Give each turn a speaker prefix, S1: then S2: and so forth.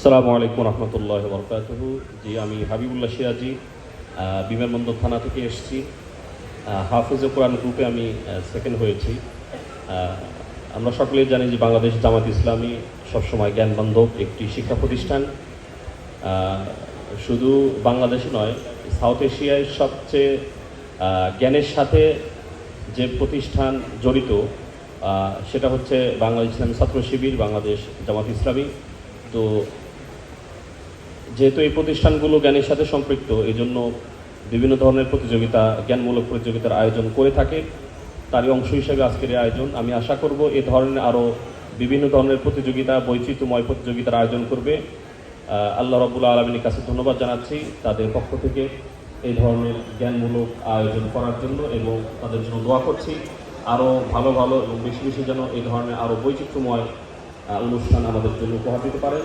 S1: আসসালামু আলাইকুম রহমতুল্লাহ বরকাতহু। জি, আমি হাবিবুল্লাহ সিরাজি বিমানবন্দর থানা থেকে এসেছি। হাফিজে কোরআন গ্রুপে আমি সেকেন্ড হয়েছি। আমরা সকলেই জানি যে বাংলাদেশ জামাত ইসলামী সবসময় জ্ঞানবান্ধব একটি শিক্ষা প্রতিষ্ঠান। শুধু বাংলাদেশে নয়, সাউথ এশিয়ায় সবচেয়ে জ্ঞানের সাথে যে প্রতিষ্ঠান জড়িত সেটা হচ্ছে বাংলাদেশ ইসলামী ছাত্র শিবির, বাংলাদেশ জামাত ইসলামী। তো যেহেতু এই প্রতিষ্ঠানগুলো জ্ঞানের সাথে সম্পৃক্ত এই জন্য বিভিন্ন ধরনের প্রতিযোগিতা, জ্ঞানমূলক প্রতিযোগিতার আয়োজন করে থাকে। তারই অংশ হিসেবে আজকের এই আয়োজন। আমি আশা করব এ ধরনের আরও বিভিন্ন ধরনের প্রতিযোগিতা, বৈচিত্র্যময় প্রতিযোগিতার আয়োজন করবে। আল্লাহ রবুল্লা আলমিনের কাছে ধন্যবাদ জানাচ্ছি তাদের পক্ষ থেকে এই ধরনের জ্ঞানমূলক আয়োজন করার জন্য এবং তাদের জন্য দোয়া করছি। আরও ভালো ভালো এবং বেশি বেশি যেন এই ধরনের আরও বৈচিত্র্যময় অনুষ্ঠান আমাদের জন্য উপহার দিতে পারেন।